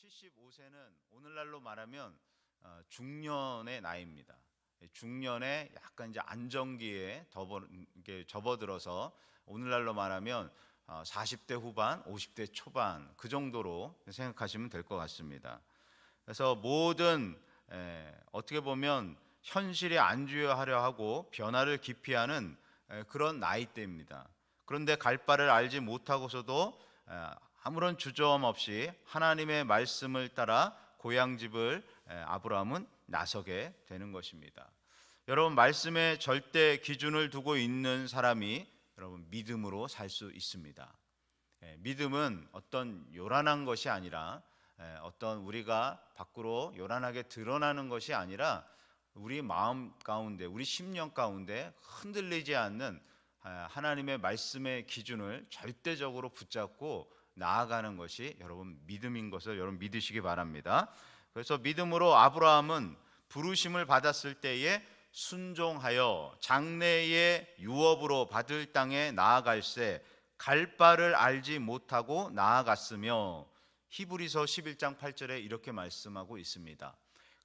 75세는 오늘날로 말하면 어, 중년의 나이입니다. 중년에 약간 이제 안정기에 접어들어서 오늘날로 말하면 어, 40대 후반, 50대 초반 그 정도로 생각하시면 될 것 같습니다. 그래서 모든 에, 어떻게 보면 현실에 안주하려 하고 변화를 기피하는 에, 그런 나이대입니다. 그런데 갈 바를 알지 못하고서도 에, 아무런 주저함 없이 하나님의 말씀을 따라 고향 집을 에, 아브라함은 나서게 되는 것입니다. 여러분 말씀에 절대 기준을 두고 있는 사람이 여러분 믿음으로 살 수 있습니다. 예, 믿음은 어떤 요란한 것이 아니라 예, 어떤 우리가 밖으로 요란하게 드러나는 것이 아니라 우리 마음 가운데 우리 심령 가운데 흔들리지 않는 아, 하나님의 말씀의 기준을 절대적으로 붙잡고 나아가는 것이 여러분 믿음인 것을 여러분 믿으시기 바랍니다. 그래서 믿음으로 아브라함은 부르심을 받았을 때에 순종하여 장래의 유업으로 받을 땅에 나아갈새 갈 바를 알지 못하고 나아갔으며 히브리서 11장 8절에 이렇게 말씀하고 있습니다.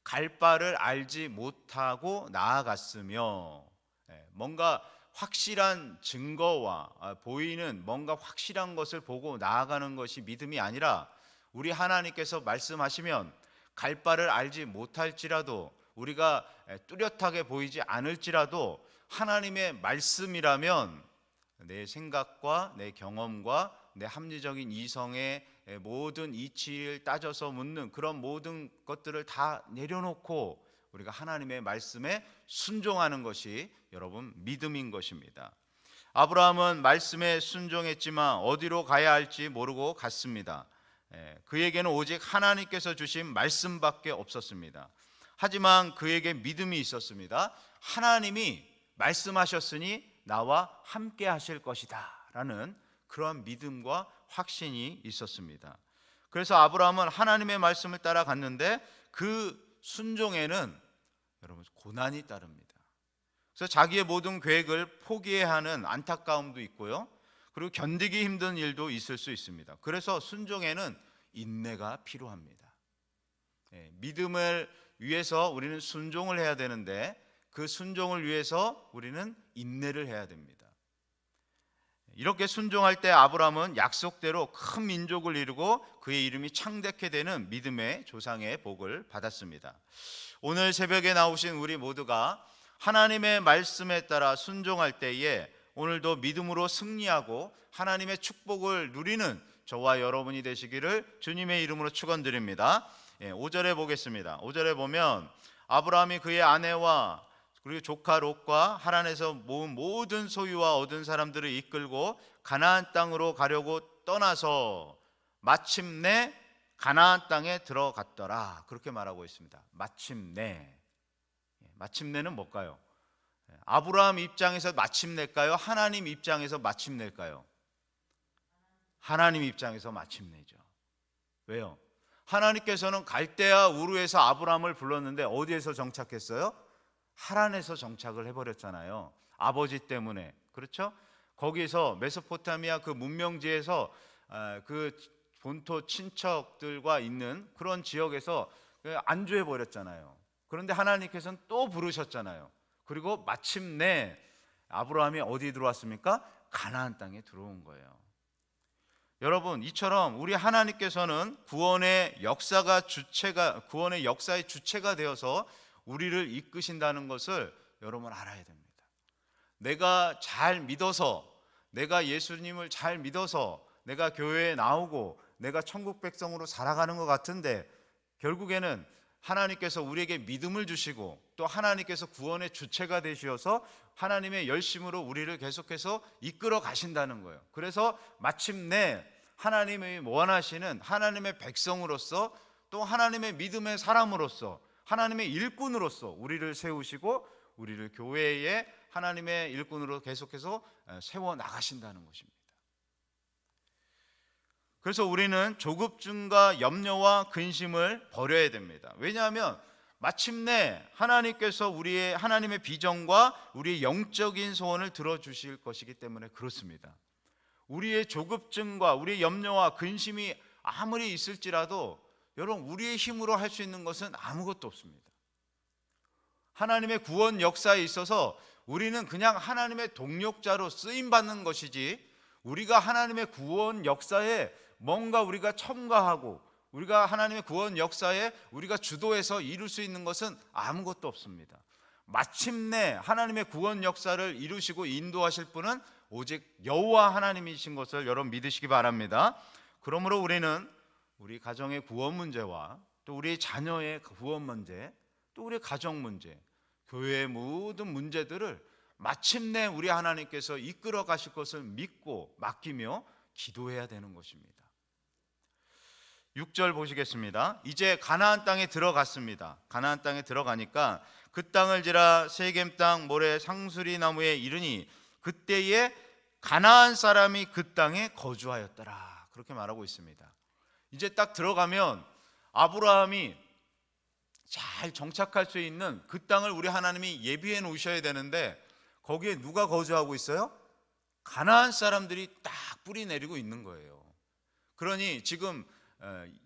갈 바를 알지 못하고 나아갔으며 예, 뭔가 확실한 증거와 아, 보이는 뭔가 확실한 것을 보고 나아가는 것이 믿음이 아니라 우리 하나님께서 말씀하시면 갈 바를 알지 못할지라도 우리가 뚜렷하게 보이지 않을지라도 하나님의 말씀이라면 내 생각과 내 경험과 내 합리적인 이성의 모든 이치를 따져서 묻는 그런 모든 것들을 다 내려놓고 우리가 하나님의 말씀에 순종하는 것이 여러분 믿음인 것입니다. 아브라함은 말씀에 순종했지만 어디로 가야 할지 모르고 갔습니다. 예, 그에게는 오직 하나님께서 주신 말씀밖에 없었습니다. 하지만 그에게 믿음이 있었습니다. 하나님이 말씀하셨으니 나와 함께 하실 것이다. 라는 그러한 믿음과 확신이 있었습니다. 그래서 아브라함은 하나님의 말씀을 따라갔는데 그 순종에는 여러분 고난이 따릅니다. 그래서 자기의 모든 계획을 포기해야 하는 안타까움도 있고요. 그리고 견디기 힘든 일도 있을 수 있습니다. 그래서 순종에는 인내가 필요합니다. 예, 믿음을 위해서 우리는 순종을 해야 되는데 그 순종을 위해서 우리는 인내를 해야 됩니다. 이렇게 순종할 때 아브라함은 약속대로 큰 민족을 이루고 그의 이름이 창대케 되는 믿음의 조상의 복을 받았습니다. 오늘 새벽에 나오신 우리 모두가 하나님의 말씀에 따라 순종할 때에 오늘도 믿음으로 승리하고 하나님의 축복을 누리는 저와 여러분이 되시기를 주님의 이름으로 축원드립니다. 예, 5절에 보겠습니다. 5절에 보면 아브라함이 그의 아내와 그리고 조카 롯과 하란에서 모은 모든 소유와 얻은 사람들을 이끌고 가나안 땅으로 가려고 떠나서 마침내 가나안 땅에 들어갔더라. 그렇게 말하고 있습니다. 마침내. 예, 마침내는 뭘까요? 예, 아브라함 입장에서 마침내일까요? 하나님 입장에서 마침내일까요? 하나님 입장에서 마침내죠. 왜요? 하나님께서는 갈대아 우르에서 아브라함을 불렀는데 어디에서 정착했어요? 하란에서 정착을 해버렸잖아요. 아버지 때문에 그렇죠? 거기서 메소포타미아 그 문명지에서 아, 그 본토 친척들과 있는 그런 지역에서 그 안주해 버렸잖아요. 그런데 하나님께서는 또 부르셨잖아요. 그리고 마침내 아브라함이 어디 들어왔습니까? 가나안 땅에 들어온 거예요. 여러분 이처럼 우리 하나님께서는 구원의 역사가 주체가 구원의 역사의 주체가 되어서 우리를 이끄신다는 것을 여러분 알아야 됩니다. 내가 잘 믿어서 내가 예수님을 잘 믿어서 내가 교회에 나오고 내가 천국 백성으로 살아가는 것 같은데 결국에는 하나님께서 우리에게 믿음을 주시고 또 하나님께서 구원의 주체가 되시어서 하나님의 열심으로 우리를 계속해서 이끌어 가신다는 거예요. 그래서 마침내 하나님이 원하시는 하나님의 백성으로서 또 하나님의 믿음의 사람으로서 하나님의 일꾼으로서 우리를 세우시고 우리를 교회의 하나님의 일꾼으로 계속해서 세워 나가신다는 것입니다. 그래서 우리는 조급증과 염려와 근심을 버려야 됩니다. 왜냐하면 마침내 하나님께서 우리의 하나님의 비전과 우리의 영적인 소원을 들어 주실 것이기 때문에 그렇습니다. 우리의 조급증과 우리의 염려와 근심이 아무리 있을지라도 여러분 우리의 힘으로 할 수 있는 것은 아무것도 없습니다. 하나님의 구원 역사에 있어서 우리는 그냥 하나님의 동력자로 쓰임 받는 것이지 우리가 하나님의 구원 역사에 뭔가 우리가 첨가하고 우리가 하나님의 구원 역사에 우리가 주도해서 이룰 수 있는 것은 아무것도 없습니다. 마침내 하나님의 구원 역사를 이루시고 인도하실 분은 오직 여호와 하나님이신 것을 여러분 믿으시기 바랍니다. 그러므로 우리는 우리 가정의 구원 문제와 또 우리 자녀의 구원 문제, 또 우리 가정 문제, 교회의 모든 문제들을 마침내 우리 하나님께서 이끌어 가실 것을 믿고 맡기며 기도해야 되는 것입니다. 6절 보시겠습니다. 이제 가나안 땅에 들어갔습니다. 가나안 땅에 들어가니까 그 땅을 지라 세겜 땅 모래 상수리 나무에 이르니 그때에 가나안 사람이 그 땅에 거주하였더라. 그렇게 말하고 있습니다. 이제 딱 들어가면 아브라함이 잘 정착할 수 있는 그 땅을 우리 하나님이 예비해 놓으셔야 되는데 거기에 누가 거주하고 있어요? 가나안 사람들이 딱 뿌리 내리고 있는 거예요. 그러니 지금 어,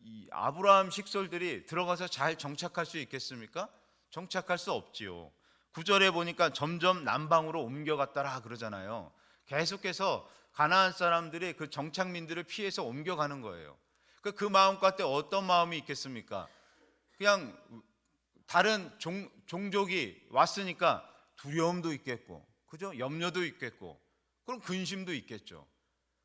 이 아브라함 식솔들이 들어가서 잘 정착할 수 있겠습니까? 정착할 수 없지요. 구절에 보니까 점점 남방으로 옮겨갔다라 그러잖아요. 계속해서 가나안 사람들이 그 정착민들을 피해서 옮겨가는 거예요. 그, 그 마음 가운데 어떤 마음이 있겠습니까? 그냥 다른 종, 종족이 왔으니까 두려움도 있겠고, 그죠? 염려도 있겠고, 그럼 근심도 있겠죠.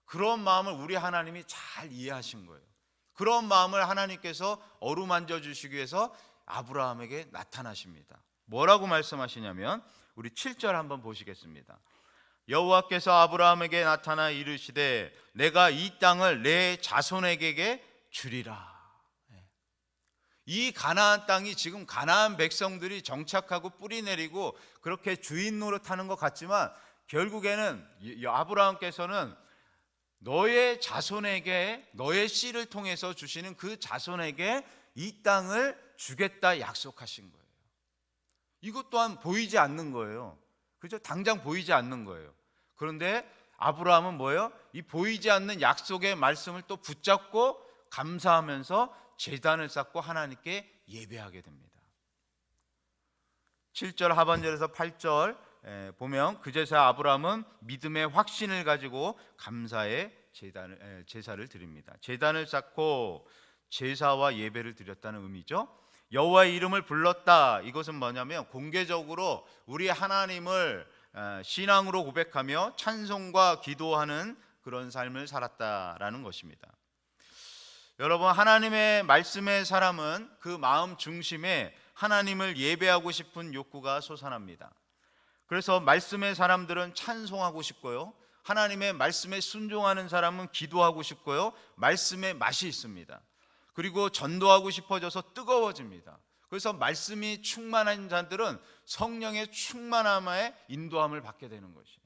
그런 마음을 우리 하나님이 잘 이해하신 거예요. 그런 마음을 하나님께서 어루만져 주시기 위해서 아브라함에게 나타나십니다. 뭐라고 말씀하시냐면 우리 7절 한번 보시겠습니다. 여호와께서 아브라함에게 나타나 이르시되 내가 이 땅을 내 자손에게 주리라. 예. 이 가나안 땅이 지금 가나안 백성들이 정착하고 뿌리 내리고 그렇게 주인 노릇하는 것 같지만 결국에는 아브라함께서는 너의 자손에게 너의 씨를 통해서 주시는 그 자손에게 이 땅을 주겠다 약속하신 거예요. 이것 또한 보이지 않는 거예요. 그죠? 당장 보이지 않는 거예요. 그런데 아브라함은 뭐예요? 이 보이지 않는 약속의 말씀을 또 붙잡고 감사하면서 제단을 쌓고 하나님께 예배하게 됩니다. 7절 하반절에서 8절 보면 그제서 아브라함은 믿음의 확신을 가지고 감사의 제단을 제사를 드립니다. 제단을 쌓고 제사와 예배를 드렸다는 의미죠. 여호와의 이름을 불렀다. 이것은 뭐냐면 공개적으로 우리 하나님을 신앙으로 고백하며 찬송과 기도하는 그런 삶을 살았다라는 것입니다. 여러분 하나님의 말씀의 사람은 그 마음 중심에 하나님을 예배하고 싶은 욕구가 솟아납니다. 그래서 말씀의 사람들은 찬송하고 싶고요. 하나님의 말씀에 순종하는 사람은 기도하고 싶고요. 말씀의 맛이 있습니다. 그리고 전도하고 싶어져서 뜨거워집니다. 그래서 말씀이 충만한 자들은 성령의 충만함에 인도함을 받게 되는 것이에요.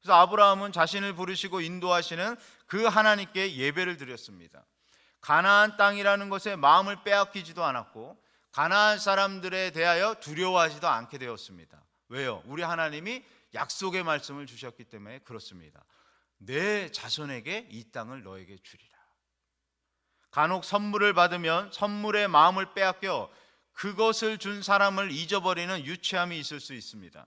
그래서 아브라함은 자신을 부르시고 인도하시는 그 하나님께 예배를 드렸습니다. 가나안 땅이라는 것에 마음을 빼앗기지도 않았고 가나안 사람들에 대하여 두려워하지도 않게 되었습니다. 왜요? 우리 하나님이 약속의 말씀을 주셨기 때문에 그렇습니다. 내 자손에게 이 땅을 너에게 주리라. 간혹 선물을 받으면 선물의 마음을 빼앗겨 그것을 준 사람을 잊어버리는 유치함이 있을 수 있습니다.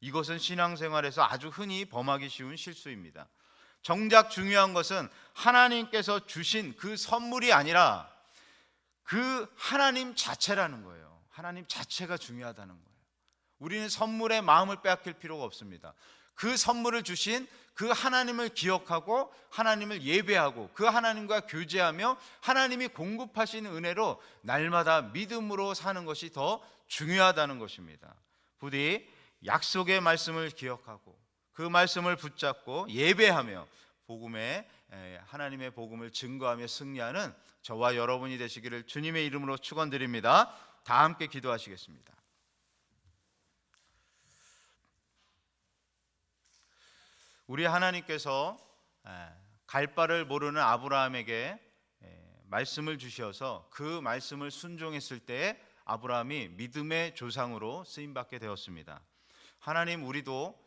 이것은 신앙생활에서 아주 흔히 범하기 쉬운 실수입니다. 정작 중요한 것은 하나님께서 주신 그 선물이 아니라 그 하나님 자체라는 거예요. 하나님 자체가 중요하다는 거예요. 우리는 선물에 마음을 빼앗길 필요가 없습니다. 그 선물을 주신 그 하나님을 기억하고 하나님을 예배하고 그 하나님과 교제하며 하나님이 공급하시는 은혜로 날마다 믿음으로 사는 것이 더 중요하다는 것입니다. 부디 약속의 말씀을 기억하고 그 말씀을 붙잡고 예배하며 복음의 하나님의 복음을 증거하며 승리하는 저와 여러분이 되시기를 주님의 이름으로 축원드립니다. 다 함께 기도하시겠습니다. 우리 하나님께서 갈 바를 모르는 아브라함에게 말씀을 주셔서 그 말씀을 순종했을 때 아브라함이 믿음의 조상으로 쓰임 받게 되었습니다. 하나님 우리도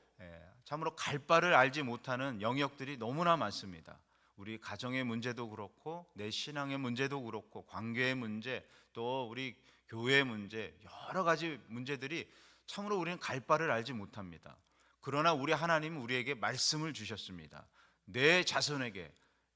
참으로 갈 바를 알지 못하는 영역들이 너무나 많습니다. 우리 가정의 문제도 그렇고 내 신앙의 문제도 그렇고 관계의 문제 또 우리 교회의 문제 여러 가지 문제들이 참으로 우리는 갈 바를 알지 못합니다. 그러나 우리 하나님은 우리에게 말씀을 주셨습니다. 내 자손에게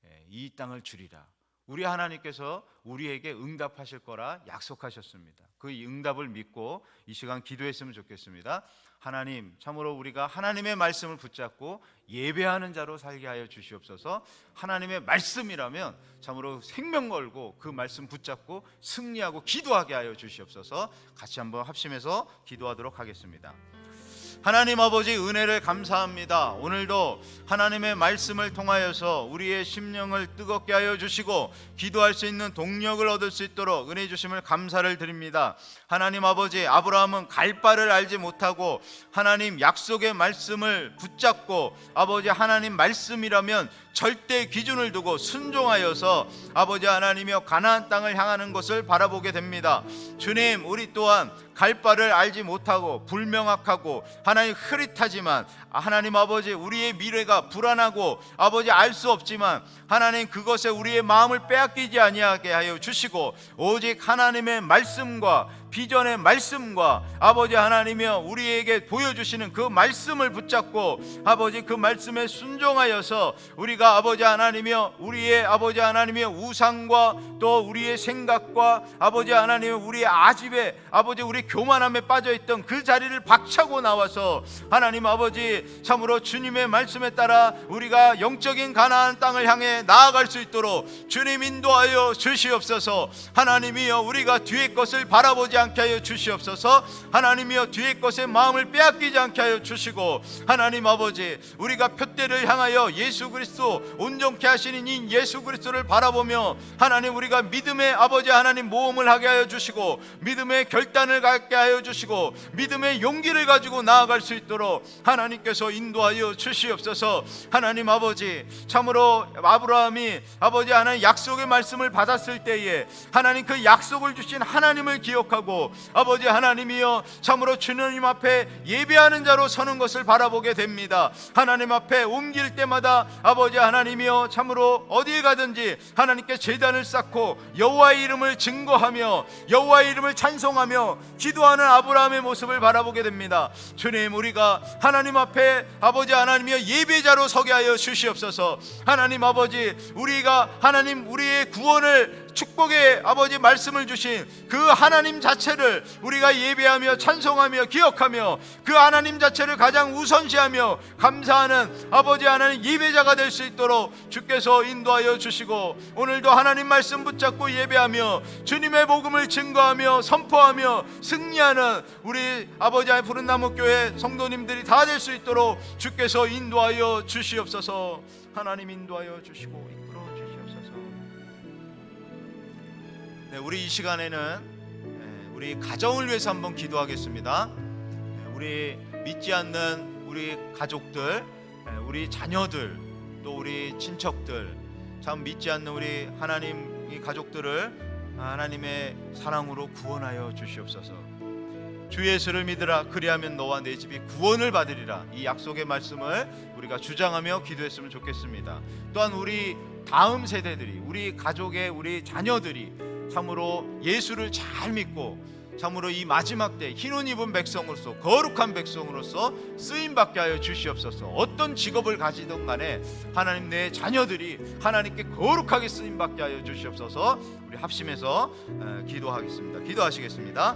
예, 이 땅을 주리라. 우리 하나님께서 우리에게 응답하실 거라 약속하셨습니다. 그 응답을 믿고 이 시간 기도했으면 좋겠습니다. 하나님, 참으로 우리가 하나님의 말씀을 붙잡고 예배하는 자로 살게 하여 주시옵소서. 하나님의 말씀이라면 참으로 생명 걸고 그 말씀 붙잡고 승리하고 기도하게 하여 주시옵소서. 같이 한번 합심해서 기도하도록 하겠습니다. 하나님 아버지 은혜를 감사합니다. 오늘도 하나님의 말씀을 통하여서 우리의 심령을 뜨겁게 하여 주시고 기도할 수 있는 동력을 얻을 수 있도록 은혜 주심을 감사를 드립니다. 하나님 아버지 아브라함은 갈 바를 알지 못하고 하나님 약속의 말씀을 붙잡고 아버지 하나님 말씀이라면 절대 기준을 두고 순종하여서 아버지 하나님이여 가나안 땅을 향하는 것을 바라보게 됩니다. 주님, 우리 또한 갈 바를 알지 못하고 불명확하고 하나님 흐릿하지만 하나님 아버지 우리의 미래가 불안하고 아버지 알 수 없지만 하나님 그것에 우리의 마음을 빼앗기지 아니하게 하여 주시고 오직 하나님의 말씀과 비전의 말씀과 아버지 하나님이여 우리에게 보여주시는 그 말씀을 붙잡고 아버지 그 말씀에 순종하여서 우리가 아버지 하나님이여 우리의 아버지 하나님의 우상과 또 우리의 생각과 아버지 하나님의 우리의 아집에 아버지 우리 교만함에 빠져 있던 그 자리를 박차고 나와서 하나님 아버지 참으로 주님의 말씀에 따라 우리가 영적인 가나안 땅을 향해 나아갈 수 있도록 주님 인도하여 주시옵소서. 하나님이여 우리가 뒤의 것을 바라보지 않게 하여 주시옵소서. 하나님이여 뒤의 것에 마음을 빼앗기지 않게 하여 주시고 하나님 아버지 우리가 표대를 향하여 예수 그리스도 온전케 하시는 이 예수 그리스도를 바라보며 하나님 우리가 믿음의 아버지 하나님 모험을 하게 하여 주시고 믿음의 결단을 갖게 하여 주시고 믿음의 용기를 가지고 나아갈 수 있도록 하나님께서 인도하여 주시옵소서. 하나님 아버지 참으로 아브라함이 아버지 하나님 약속의 말씀을 받았을 때에 하나님 그 약속을 주신 하나님을 기억하고 아버지 하나님이여 참으로 주님 앞에 예배하는 자로 서는 것을 바라보게 됩니다. 하나님 앞에 옮길 때마다 아버지 하나님이여 참으로 어디에 가든지 하나님께 제단을 쌓고 여호와의 이름을 증거하며 여호와의 이름을 찬송하며 기도하는 아브라함의 모습을 바라보게 됩니다. 주님 우리가 하나님 앞에 아버지 하나님이여 예배자로 서게 하여 주시옵소서. 하나님 아버지 우리가 하나님 우리의 구원을 축복의 아버지 말씀을 주신 그 하나님 자체를 우리가 예배하며 찬송하며 기억하며 그 하나님 자체를 가장 우선시하며 감사하는 아버지 하나님 예배자가 될 수 있도록 주께서 인도하여 주시고 오늘도 하나님 말씀 붙잡고 예배하며 주님의 복음을 증거하며 선포하며 승리하는 우리 아버지 하나님 푸른 나무 교회 성도님들이 다 될 수 있도록 주께서 인도하여 주시옵소서. 하나님 인도하여 주시고 네, 우리 이 시간에는 네, 우리 가정을 위해서 한번 기도하겠습니다. 네, 우리 믿지 않는 우리 가족들, 네, 우리 자녀들, 또 우리 친척들, 참 믿지 않는 우리 하나님 이 가족들을 하나님의 사랑으로 구원하여 주시옵소서. 주 예수를 믿으라 그리하면 너와 내 집이 구원을 받으리라 이 약속의 말씀을 우리가 주장하며 기도했으면 좋겠습니다. 또한 우리 다음 세대들이 우리 가족의 우리 자녀들이 참으로 예수를 잘 믿고 참으로 이 마지막 때 흰옷 입은 백성으로서 거룩한 백성으로서 쓰임 받게 하여 주시옵소서. 어떤 직업을 가지든 간에 하나님 내 자녀들이 하나님께 거룩하게 쓰임 받게 하여 주시옵소서. 우리 합심해서 어, 기도하겠습니다. 기도하시겠습니다.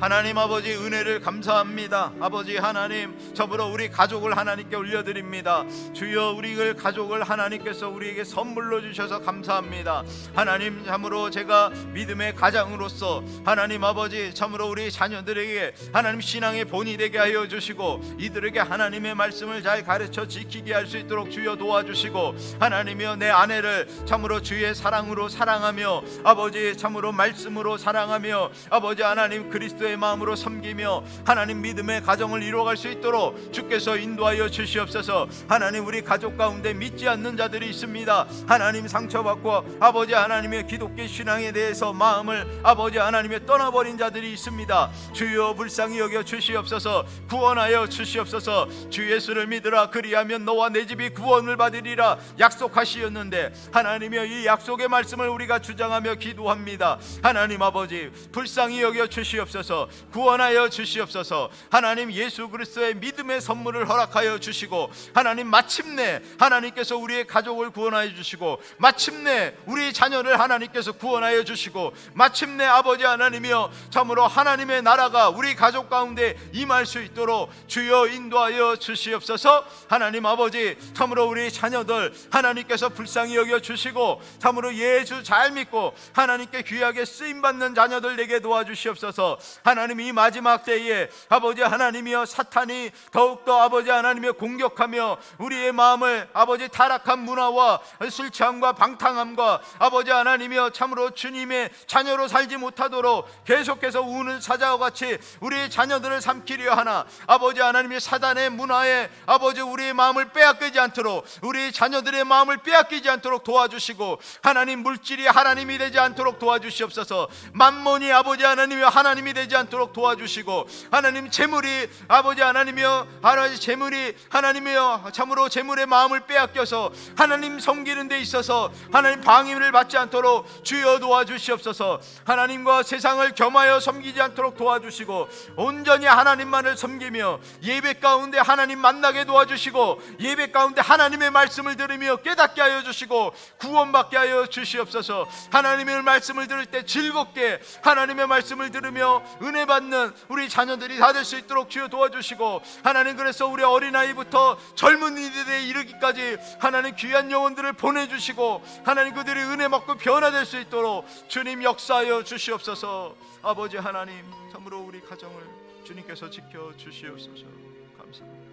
하나님 아버지 은혜를 감사합니다. 아버지 하나님 저으로 우리 가족을 하나님께 올려드립니다. 주여 우리를 가족을 하나님께서 우리에게 선물로 주셔서 감사합니다. 하나님 참으로 제가 믿음의 가장으로서 하나님 아버지 참으로 우리 자녀들에게 하나님 신앙의 본이 되게 하여 주시고 이들에게 하나님의 말씀을 잘 가르쳐 지키게 할 수 있도록 주여 도와주시고 하나님이여 내 아내를 참으로 주의 사랑으로 사랑하며 아버지 참으로 말씀으로 사랑하며 아버지 하나님 그리스도 기도의 마음으로 섬기며 하나님 믿음의 가정을 이루어갈 수 있도록 주께서 인도하여 주시옵소서. 하나님 우리 가족 가운데 믿지 않는 자들이 있습니다. 하나님 상처받고 아버지 하나님의 기독교 신앙에 대해서 마음을 아버지 하나님의 떠나버린 자들이 있습니다. 주여 불쌍히 여겨 주시옵소서. 구원하여 주시옵소서. 주 예수를 믿으라. 그리하면 너와 내 집이 구원을 받으리라 약속하시었는데 하나님여 이 약속의 말씀을 우리가 주장하며 기도합니다. 하나님 아버지 불쌍히 여겨 주시옵소서 구원하여 주시옵소서. 하나님 예수 그리스도의 믿음의 선물을 허락하여 주시고 하나님 마침내 하나님께서 우리의 가족을 구원하여 주시고 마침내 우리 자녀를 하나님께서 구원하여 주시고 마침내 아버지 하나님이여 참으로 하나님의 나라가 우리 가족 가운데 임할 수 있도록 주여 인도하여 주시옵소서. 하나님 아버지 참으로 우리 자녀들 하나님께서 불쌍히 여겨 주시고 참으로 예수 잘 믿고 하나님께 귀하게 쓰임 받는 자녀들 되게 도와주시옵소서 하나님 이 마지막 때에 아버지 하나님이여 사탄이 더욱더 아버지 하나님이여 공격하며 우리의 마음을 아버지 타락한 문화와 술 취함과 방탕함과 아버지 하나님이여 참으로 주님의 자녀로 살지 못하도록 계속해서 우는 사자와 같이 우리의 자녀들을 삼키려 하나 아버지 하나님의 사단의 문화에 아버지 우리의 마음을 빼앗기지 않도록 우리 자녀들의 마음을 빼앗기지 않도록 도와주시고 하나님 물질이 하나님이 되지 않도록 도와주시옵소서. 만몬이 아버지 하나님이여 하나님이 되지 않도록 도와주시고 하나님 재물이 아버지 하나님이여 하나님 재물이 하나님이여 참으로 재물의 마음을 빼앗겨서 하나님 섬기는 데 있어서 하나님 방임을 받지 않도록 주여 도와주시옵소서. 하나님과 세상을 겸하여 섬기지 않도록 도와주시고 온전히 하나님만을 섬기며 예배 가운데 하나님 만나게 도와주시고 예배 가운데 하나님의 말씀을 들으며 깨닫게 하여 주시고 구원받게 하여 주시옵소서. 하나님의 말씀을 들을 때 즐겁게 하나님의 말씀을 들으며 은혜 받는 우리 자녀들이 다 될 수 있도록 주여 도와주시고 하나님 그래서 우리 어린아이부터 젊은 이들에 이르기까지 하나님 귀한 영혼들을 보내주시고 하나님 그들이 은혜 받고 변화될 수 있도록 주님 역사하여 주시옵소서. 아버지 하나님 참으로 우리 가정을 주님께서 지켜 주시옵소서. 감사합니다